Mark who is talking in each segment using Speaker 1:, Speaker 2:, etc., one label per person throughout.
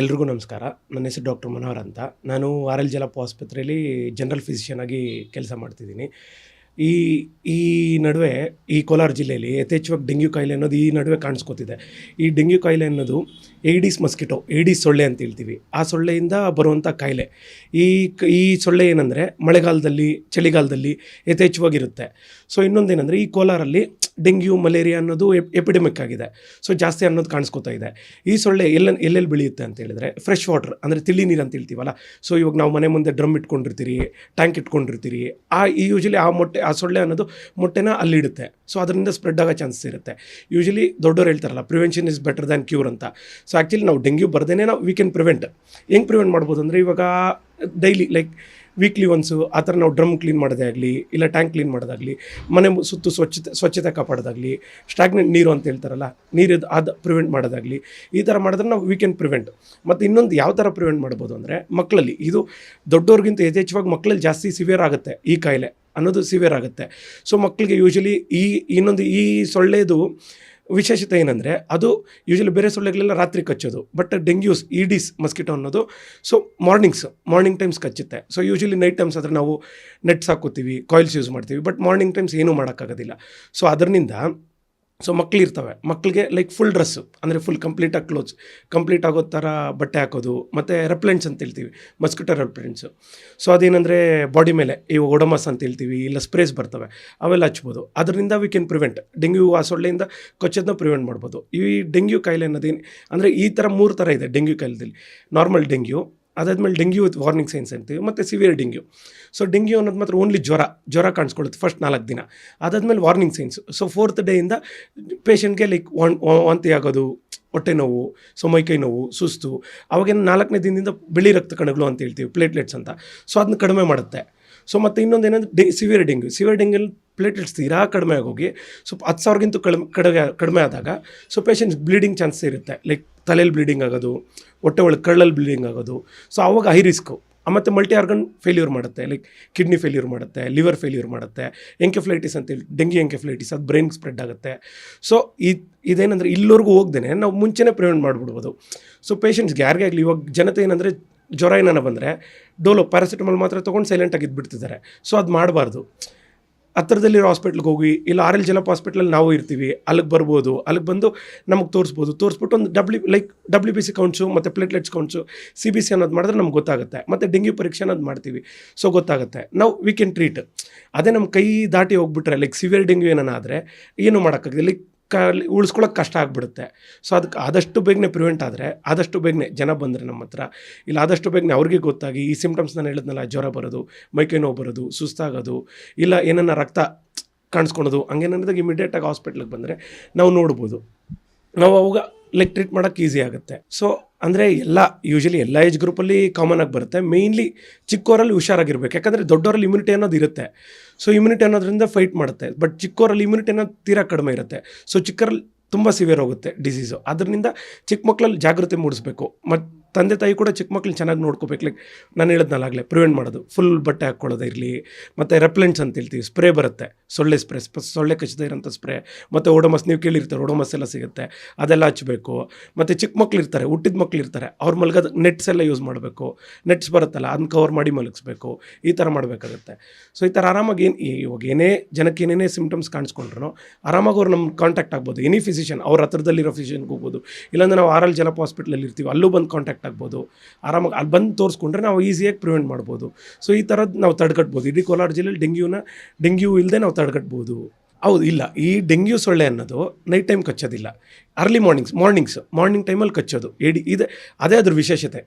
Speaker 1: ಎಲ್ರಿಗೂ ನಮಸ್ಕಾರ. ನನ್ನ ಹೆಸರು ಡಾಕ್ಟರ್ ಮನೋಹರ್ ಅಂತ. ನಾನು ಆರ್ ಎಲ್ ಜಲಪ್ಪ ಆಸ್ಪತ್ರೆಯಲ್ಲಿ ಜನರಲ್ ಫಿಸಿಷಿಯನ್ ಆಗಿ ಕೆಲಸ ಮಾಡ್ತಿದ್ದೀನಿ. ಈ ಈ ನಡುವೆ ಈ ಕೋಲಾರ ಜಿಲ್ಲೆಯಲ್ಲಿ ಯಥೇಚ್ಛವಾಗಿ ಡೆಂಗ್ಯೂ ಕಾಯಿಲೆ ಅನ್ನೋದು ಈ ನಡುವೆ ಕಾಣಿಸ್ಕೋತಿದೆ. ಈ ಡೆಂಗ್ಯೂ ಕಾಯಿಲೆ ಅನ್ನೋದು ಏಡಿಸ್ ಮಸ್ಕಿಟೋ, ಏಡಿಸ್ ಸೊಳ್ಳೆ ಅಂತ ಹೇಳ್ತೀವಿ. ಆ ಸೊಳ್ಳೆಯಿಂದ ಬರುವಂಥ ಕಾಯಿಲೆ. ಈ ಈ ಸೊಳ್ಳೆ ಏನಂದರೆ ಮಳೆಗಾಲದಲ್ಲಿ, ಚಳಿಗಾಲದಲ್ಲಿ ಯಥೇಚ್ಛವಾಗಿರುತ್ತೆ. ಸೊ ಇನ್ನೊಂದೇನೆಂದರೆ ಈ ಕೋಲಾರಲ್ಲಿ ಡೆಂಗ್ಯೂ, ಮಲೇರಿಯಾ ಅನ್ನೋದು ಎಪಿಡೆಮಿಕ್ ಆಗಿದೆ. ಸೊ, ಜಾಸ್ತಿ ಅನ್ನೋದು ಕಾಣಿಸ್ಕೊತಾ ಇದೆ. ಈ ಸೊಳ್ಳೆ ಎಲ್ಲ ಎಲ್ಲೆಲ್ಲಿ ಬೆಳೆಯುತ್ತೆ ಅಂತ ಹೇಳಿದ್ರೆ, ಫ್ರೆಶ್ ವಾಟರ್ ಅಂದರೆ ತಿಳಿ ನೀರು ಅಂತ ಹೇಳ್ತೀವಲ್ಲ, ಸೊ, ಇವಾಗ ನಾವು ಮನೆ ಮುಂದೆ ಡ್ರಮ್ ಇಟ್ಕೊಂಡಿರ್ತೀರಿ, ಟ್ಯಾಂಕ್ ಇಟ್ಕೊಂಡಿರ್ತೀರಿ, ಆ, ಈ ಯೂಶಲಿ ಆ ಮೊಟ್ಟೆ, ಆ ಸೊಳ್ಳೆ ಅನ್ನೋದು ಮೊಟ್ಟೆನ ಅಲ್ಲಿಡುತ್ತೆ ಸೊ, ಅದರಿಂದ ಸ್ಪ್ರೆಡ್ ಆಗೋ ಚಾನ್ಸಸ್ ಇರುತ್ತೆ. ಯೂಶಲಿ ದೊಡ್ಡವ್ರು ಹೇಳ್ತಾರಲ್ಲ prevention is better than cure ಅಂತ. ಸೊ ಆ್ಯಕ್ಚುಲಿ ನಾವು ಡೆಂಗ್ಯೂ ಬರ್ದೇನೆ ನಾವು ವಿ ಕ್ಯಾನ್ ಪ್ರಿವೆಂಟ್ ಹೆಂಗೆ ಪ್ರಿವೆಂಟ್ ಮಾಡ್ಬೋದು ಅಂದರೆ, ಇವಾಗ ಡೈಲಿ ಲೈಕ್ ವೀಕ್ಲಿ ಒನ್ಸು ಆ ಥರ ನಾವು ಡ್ರಮ್ ಕ್ಲೀನ್ ಮಾಡೋದೇ ಆಗಲಿ, ಇಲ್ಲ ಟ್ಯಾಂಕ್ ಕ್ಲೀನ್ ಮಾಡೋದಾಗಲಿ, ಮನೆ ಸುತ್ತು ಸ್ವಚ್ಛತೆ ಸ್ವಚ್ಛತೆ ಕಾಪಾಡೋದಾಗಲಿ ಸ್ಟಾಗ್ನೆಂಟ್ ನೀರು ಅಂತ ಹೇಳ್ತಾರಲ್ಲ, ನೀರು ಅದು ಪ್ರಿವೆಂಟ್ ಮಾಡೋದಾಗಲಿ, ಈ ಥರ ಮಾಡಿದ್ರೆ ನಾವು ವಿ ಕ್ಯಾನ್ ಪ್ರಿವೆಂಟ್ ಮತ್ತು ಇನ್ನೊಂದು ಯಾವ ಥರ ಪ್ರಿವೆಂಟ್ ಮಾಡ್ಬೋದು ಅಂದರೆ ಮಕ್ಕಳಲ್ಲಿ ಇದು ದೊಡ್ಡವ್ರಿಗಿಂತ ಯಥೇಚ್ಛವಾಗಿ ಮಕ್ಕಳಲ್ಲಿ ಜಾಸ್ತಿ ಸಿವಿಯರ್ ಆಗುತ್ತೆ ಈ ಕಾಯಿಲೆ, ಅನ್ನೋದು ಸಿವಿಯರ್ ಆಗುತ್ತೆ. ಸೊ ಮಕ್ಕಳಿಗೆ ಯೂಶಲಿ ಈ, ಇನ್ನೊಂದು ಈ ಸೊಳ್ಳೆದು ವಿಶೇಷತೆ ಏನಂದರೆ ಅದು ಯೂಶಲಿ ಬೇರೆ ಸೊಳ್ಳೆಗಳೆಲ್ಲ ರಾತ್ರಿ ಕಚ್ಚೋದು ಬಟ್ ಡೆಂಗ್ಯೂಸ್ ಈಡಿಸ್ ಮಸ್ಕಿಟೋ ಅನ್ನೋದು ಸೊ ಮಾರ್ನಿಂಗ್ಸ್ ಮಾರ್ನಿಂಗ್ ಟೈಮ್ಸ್ ಕಚ್ಚುತ್ತೆ. ಸೊ ಯೂಶಲಿ ನೈಟ್ ಟೈಮ್ಸ್ ಆದರೆ ನಾವು ನೆಟ್ಸ್ ಹಾಕೋತೀವಿ ಕಾಯಿಲ್ಸ್ ಯೂಸ್ ಮಾಡ್ತೀವಿ ಬಟ್ ಮಾರ್ನಿಂಗ್ ಟೈಮ್ಸ್ ಏನೂ ಮಾಡೋಕ್ಕಾಗೋದಿಲ್ಲ. ಸೊ ಅದರಿಂದ ಸೊ ಮಕ್ಳು ಇರ್ತವೆ. ಮಕ್ಕಳಿಗೆ ಲೈಕ್ ಫುಲ್ ಡ್ರೆಸ್ಸು ಅಂದರೆ ಫುಲ್ ಕಂಪ್ಲೀಟಾಗಿ ಕ್ಲೋತ್ಸ್ ಕಂಪ್ಲೀಟ್ ಆಗೋ ಥರ ಬಟ್ಟೆ ಹಾಕೋದು, ಮತ್ತು ರೆಪ್ಲೆಂಟ್ಸ್ ಅಂತ ಹೇಳ್ತೀವಿ. ಮಸ್ಕಿಟೋ ರೆಪ್ಲೆಂಟ್ಸು ಸೊ ಅದೇನೆಂದರೆ ಬಾಡಿ ಮೇಲೆ ಇವು ಒಡಮಸ್ ಅಂತ ಹೇಳ್ತೀವಿ, ಇಲ್ಲ ಸ್ಪ್ರೇಸ್ ಬರ್ತವೆ, ಅವೆಲ್ಲ ಹಚ್ಬೋದು. ಅದರಿಂದ ವಿ ಕ್ಯಾನ್ ಪ್ರಿವೆಂಟ್ ಡೆಂಗ್ಯೂ ಆ ಸೊಳ್ಳೆಯಿಂದ ಕೊಚ್ಚದನ್ನ ಪ್ರಿವೆಂಟ್ ಮಾಡ್ಬೋದು. ಈ ಡೆಂಗ್ಯೂ ಕಾಯಿಲೆ ಅನ್ನೋದೇನು, ಅಂದರೆ ಈ ಥರ ಮೂರು ಥರ ಇದೆ ಡೆಂಗ್ಯೂ ಕಾಯಿಲೆದಲ್ಲಿ. ನಾರ್ಮಲ್ ಡೆಂಗ್ಯೂ ಅದಾದಮೇಲೆ ಡೆಂಗ್ಯೂ ವಾರ್ನಿಂಗ್ ಸೈನ್ಸ್ ಅಂತೀವಿ, ಮತ್ತು ಸಿವಿಯರ್ ಡೆಂಗ್ಯೂ. ಸೊ ಡೆಂಗ್ಯೂ ಅನ್ನೋದು ಮಾತ್ರ ಓನ್ಲಿ ಜ್ವರ ಜ್ವರ ಕಾಣಿಸ್ಕೊಳ್ಳುತ್ತೆ ಫಸ್ಟ್ ನಾಲ್ಕು ದಿನ. ಅದಾದಮೇಲೆ ವಾರ್ನಿಂಗ್ ಸೈನ್ಸ್ ಸೊ ಫೋರ್ತ್ ಡೇಯಿಂದ ಪೇಷಂಟ್ಗೆ ಲೈಕ್ ವಾನ್ ವಾಂತಿ ಆಗೋದು, ಹೊಟ್ಟೆ ನೋವು ಸೊ ಮೈಕೈ ನೋವು, ಸುಸ್ತು. ಅವಾಗೇನು ನಾಲ್ಕನೇ ದಿನದಿಂದ ಬಿಳಿ ರಕ್ತ ಕಣಗಳು ಅಂತ ಹೇಳ್ತೀವಿ ಪ್ಲೇಟ್ಲೆಟ್ಸ್ ಅಂತ. ಸೊ ಅದನ್ನ ಕಡಿಮೆ ಮಾಡುತ್ತೆ. ಸೊ ಮತ್ತು ಇನ್ನೊಂದು ಏನಂದ್ರೆ ಡೆ ಸಿವಿಯರ್ ಡೆಂಗ್ಯೂ. ಸಿವಿಯರ್ ಡೆಂಗ್ಯೂಲಿ ಪ್ಲೇಟ್ಲೆಟ್ಸ್ ತೀರಾ ಕಡಿಮೆ ಆಗೋಗಿ ಸ್ವಲ್ಪ ಹತ್ತು ಸಾವಿರಗಿಂತ ಕಡಿಮೆ ಕಡಿಮೆ ಕಡಿಮೆ ಆದಾಗ ಸೊ ಪೇಷಂಟ್ಸ್ ಬ್ಲೀಡಿಂಗ್ ಚಾನ್ಸ್ ಇರುತ್ತೆ. ಲೈಕ್ ತಲೆಯಲ್ಲಿ ಬ್ಲೀಡಿಂಗ್ ಆಗೋದು, ಹೊಟ್ಟೆ ಒಳಗೆ ಕಳ್ಳಲ್ಲಿ ಬ್ಲೀಡಿಂಗ್ ಆಗೋದು. ಸೊ ಆವಾಗ ಹೈ ರಿಸ್ಕು ಮತ್ತು ಮಲ್ಟಿ ಆರ್ಗನ್ ಫೇಲ್ಯೂರ್ ಮಾಡುತ್ತೆ. ಲೈಕ್ ಕಿಡ್ನಿ ಫೇಲ್ಯೂರ್ ಮಾಡುತ್ತೆ ಲಿವರ್ ಫೇಲ್ಯೂರ್ ಮಾಡುತ್ತೆ ಎಂಕೆಫ್ಲೈಟಿಸ್ ಅಂತೇಳಿ ಡೆಂಗಿ ಎಂಕೆಫ್ಲೈಟಿಸ್ ಅದು ಬ್ರೈನ್ ಸ್ಪ್ರೆಡ್ ಆಗುತ್ತೆ. ಸೊ ಇದು, ಇದೇನಂದರೆ ಇಲ್ಲಿವರೆಗೂ ಹೋಗ್ದೇನೆ ನಾವು ಮುಂಚೆನೇ ಪ್ರಿವೆಂಟ್ ಮಾಡಿಬಿಡ್ಬೋದು. ಸೊ ಪೇಷಂಟ್ಸ್ಗೆ ಯಾರಿಗೇ ಆಗಲಿ ಇವಾಗ ಜನತೆ ಏನಂದರೆ ಜ್ವರ ಏನಾನ ಬಂದರೆ, ಡೋಲೋ ಪ್ಯಾರಾಸಿಟಮಾಲ್ ಮಾತ್ರ ತೊಗೊಂಡು ಸೈಲೆಂಟಾಗಿ ಇದ್ಬಿಡ್ತಿದ್ದಾರೆ. ಸೊ ಅದು ಮಾಡಬಾರ್ದು. ಹತ್ರದಲ್ಲಿರೋ ಹಾಸ್ಪಿಟ್ಲಿಗೆ ಹೋಗಿ, ಇಲ್ಲ ಆರ್ ಎಲ್ ಜಲಪ್ ಹಾಸ್ಪಿಟ್ಲಲ್ಲಿ ನಾವು ಇರ್ತೀವಿ, ಅಲ್ಲಿಗೆ ಬರ್ಬೋದು, ಅಲ್ಲಿಗೆ ಬಂದು ನಮಗೆ ತೋರಿಸ್ಬೋದು. ತೋರಿಸ್ಬಿಟ್ಟು ಒಂದು W like W B C counts ಮತ್ತು platelets counts C B C ಅನ್ನೋದು ಮಾಡಿದ್ರೆ ನಮ್ಗೆ ಗೊತ್ತಾಗುತ್ತೆ. ಮತ್ತು ಡೆಂಗ್ಯೂ ಪರೀಕ್ಷೆ ಅನ್ನೋದು ಮಾಡ್ತೀವಿ. ಸೊ ಗೊತ್ತಾಗುತ್ತೆ. ನಾವು ವಿ ಕ್ಯಾನ್ ಟ್ರೀಟ್ ಅದೇ ನಮ್ಮ ಕೈ ದಾಟಿ ಹೋಗ್ಬಿಟ್ರೆ ಲೈಕ್ ಸಿವಿಯರ್ ಡೆಂಗ್ಯೂ ಏನಾನ ಏನು ಮಾಡೋಕ್ಕಾಗಿದೆ ಲೈಕ್ ಉಳಿಸ್ಕೊಳ್ಳೋಕೆ ಕಷ್ಟ ಆಗಿಬಿಡುತ್ತೆ. ಸೊ ಅದಕ್ಕೆ ಆದಷ್ಟು ಬೇಗನೆ ಪ್ರಿವೆಂಟ್ ಆದರೆ, ಆದಷ್ಟು ಬೇಗನೆ ಜನ ಬಂದರೆ ನಮ್ಮ ಹತ್ರ. ಇಲ್ಲ ಆದಷ್ಟು ಬೇಗನೆ ಅವ್ರಿಗೆ ಗೊತ್ತಾಗಿ ಈ ಸಿಮ್ಟಮ್ಸ್ ನಾನು ಹೇಳಿದ್ನಲ್ಲ, ಜ್ವರ ಬರೋದು, ಮೈಕೈ ನೋವು ಬರೋದು, ಸುಸ್ತಾಗೋದು, ಇಲ್ಲ ಏನನ್ನ ರಕ್ತ ಕಾಣಿಸ್ಕೊಳೋದು ಹಂಗೇನಂದಾಗ ಇಮಿಡಿಯೇಟಾಗಿ ಹಾಸ್ಪಿಟ್ಲಿಗೆ ಬಂದರೆ ನಾವು ನೋಡ್ಬೋದು. ನಾವು ಅವಾಗ ಲೈಕ್ ಟ್ರೀಟ್ ಮಾಡೋಕ್ಕೆ ಈಸಿ ಆಗುತ್ತೆ. ಸೊ ಅಂದರೆ ಎಲ್ಲ ಯೂಶಲಿ ಎಲ್ಲ ಏಜ್ ಗ್ರೂಪಲ್ಲಿ ಕಾಮನ್ ಆಗಿ ಬರುತ್ತೆ. ಮೇಯ್ನ್ಲಿ ಚಿಕ್ಕವರಲ್ಲಿ ಹುಷಾರಾಗಿರ್ಬೇಕು. ಯಾಕಂದರೆ ದೊಡ್ಡವರಲ್ಲಿ ಇಮ್ಯುನಿಟಿ ಅನ್ನೋದು ಇರುತ್ತೆ. ಸೊ ಇಮ್ಯುನಿಟಿ ಅನ್ನೋದ್ರಿಂದ ಫೈಟ್ ಮಾಡುತ್ತೆ. ಬಟ್ ಚಿಕ್ಕವರಲ್ಲಿ ಇಮ್ಯುನಿಟಿ ಅನ್ನೋದು ತೀರಾ ಕಡಿಮೆ ಇರುತ್ತೆ. ಸೊ ಚಿಕ್ಕರಲ್ಲಿ ತುಂಬ ಸಿವಿಯರ್ ಹೋಗುತ್ತೆ ಡಿಸೀಸು ಅದರಿಂದ ಚಿಕ್ಕ ಮಕ್ಕಳಲ್ಲಿ ಜಾಗೃತಿ ಮೂಡಿಸ್ಬೇಕು. ಮತ್ತು ತಂದೆ ತಾಯಿ ಕೂಡ ಚಿಕ್ಕ ಮಕ್ಳನ್ನ ಚೆನ್ನಾಗಿ ನೋಡ್ಕೋಬೇಕು. ಲೈಕ್ ನಾನು ಹೇಳಿದ್ನಲ್ಲಾಗಲೇ ಪ್ರಿವೆಂಟ್ ಮಾಡೋದು. ಫುಲ್ ಬಟ್ಟೆ ಹಾಕ್ಕೊಳ್ಳೋದು ಇರಲಿ, ಮತ್ತು ರೆಪ್ಲೆಂಟ್ಸ್ ಅಂತ ಹೇಳ್ತೀವಿ ಸ್ಪ್ರೇ ಬರುತ್ತೆ. ಸೊಳ್ಳೆ ಸ್ಪ್ರೇ ಸೊಳ್ಳೆ ಕಚ್ಚದೇ ಇರೋಂಥ ಸ್ಪ್ರೇ ಮತ್ತು ಓಡೋಮಸ್ ನೀವು ಕೇಳಿರ್ತಾರೆ ಓಡೋಮಸ್ ಎಲ್ಲ ಸಿಗುತ್ತೆ. ಅದೆಲ್ಲ ಹಚ್ಚಬೇಕು ಮತ್ತು ಚಿಕ್ಕ ಮಕ್ಳು ಇರ್ತಾರೆ, ಹುಟ್ಟಿದ ಮಕ್ಳು ಇರ್ತಾರೆ, ಅವ್ರು ಮಲಗೋದು ನೆಟ್ಸ್ ಎಲ್ಲ ಯೂಸ್ ಮಾಡಬೇಕು. ನೆಟ್ಸ್ ಬರುತ್ತಲ್ಲ ಅದನ್ನ ಕವರ್ ಮಾಡಿ ಮಲಗಿಸ್ಬೇಕು. ಈ ಥರ ಮಾಡಬೇಕಾಗುತ್ತೆ. ಸೊ ಈ ಥರ ಆರಾಮಾಗಿ ಏನು ಇವಾಗ ಏನೇ, ಜನಕ್ಕೆ ಏನೇನೇ ಸಿಂಪ್ಟಮ್ಸ್ ಕಾಣಿಸ್ಕೊಂಡ್ರು ಆರಾಮಾಗಿ ಅವ್ರು ನಮ್ಮ ಕಾಂಟ್ಯಾಕ್ಟ್ ಆಗ್ಬೋದು. ಎನಿ ಫಿಸಿಷಿಯನ್ ಅವ್ರ ಹತ್ರದಲ್ಲಿರೋ ಫಿಸಿಷಿಯನ್ಗೆ ಹೋಗ್ಬೋದು. ಇಲ್ಲಾಂದ್ರೆ ನಾವು ಆರ್ ಎಲ್ ಜನಪ ಹಾಸ್ಪಿಟ್ಲಲ್ಲಿ ಇರ್ತೀವಿ, ಅಲ್ಲೂ ಬಂದು ಕಾಂಟ್ಯಾಕ್ಟ್ ಆಗ್ಬೋದು. ಆರಾಮಾಗಿ ಅಲ್ಲಿ ಬಂದು ತೋರಿಸ್ಕೊಂಡ್ರೆ ನಾವು ಈಸಿಯಾಗಿ ಪ್ರಿವೆಂಟ್ ಮಾಡ್ಬೋದು. ಸೊ ಈ ಥರದ್ದು ನಾವು ತಡೆಗಟ್ಬೋದು ಇಡೀ ಕೋಲಾರ ಜಿಲ್ಲೆಯಲ್ಲಿ ಡೆಂಗ್ಯೂನ, ಡೆಂಗ್ಯೂ ಇಲ್ಲದೆ ನಾವು ತಡೆಗಟ್ಬೋದು ಹೌದು, ಇಲ್ಲ. ಈ ಡೆಂಗ್ಯೂ ಸೊಳ್ಳೆ ಅನ್ನೋದು ನೈಟ್ ಟೈಮ್ ಕಚ್ಚೋದಿಲ್ಲ. ಅರ್ಲಿ ಮಾರ್ನಿಂಗ್ಸ್ ಮಾರ್ನಿಂಗ್ಸ್ ಮಾರ್ನಿಂಗ್ ಟೈಮಲ್ಲಿ ಕಚ್ಚೋದು. ಏಡಿ ಇದೆ, ಅದೇ ಅದ್ರ ವಿಶೇಷತೆ.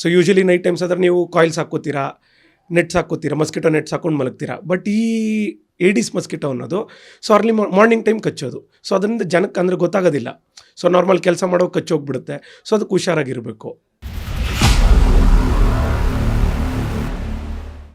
Speaker 1: ಸೊ ಯೂಶಲಿ ನೈಟ್ ಟೈಮ್ಸ್ ಆದರೆ ನೀವು ಕಾಯಿಲ್ಸ್ ಹಾಕೋತೀರಾ ನೆಟ್ಸ್ ಹಾಕೋತೀರಾ ಮಸ್ಕಿಟೋ ನೆಟ್ಸ್ ಹಾಕ್ಕೊಂಡು ಮಲಗ್ತೀರಾ. ಬಟ್ ಈ ಏಡಿಸ್ ಮಸ್ಕಿಟೋ ಅನ್ನೋದು ಸೊ ಅರ್ಲಿ ಮಾರ್ನಿಂಗ್ ಟೈಮ್ ಕಚ್ಚೋದು. ಸೊ ಅದರಿಂದ ಜನಕ್ಕೆ ಅಂದರೆ ಗೊತ್ತಾಗೋದಿಲ್ಲ. ಸೊ ನಾರ್ಮಲ್ ಕೆಲಸ ಮಾಡೋ ಕಚ್ಚೋಗ್ಬಿಡುತ್ತೆ. ಸೊ ಅದಕ್ಕೆ ಹುಷಾರಾಗಿರಬೇಕು.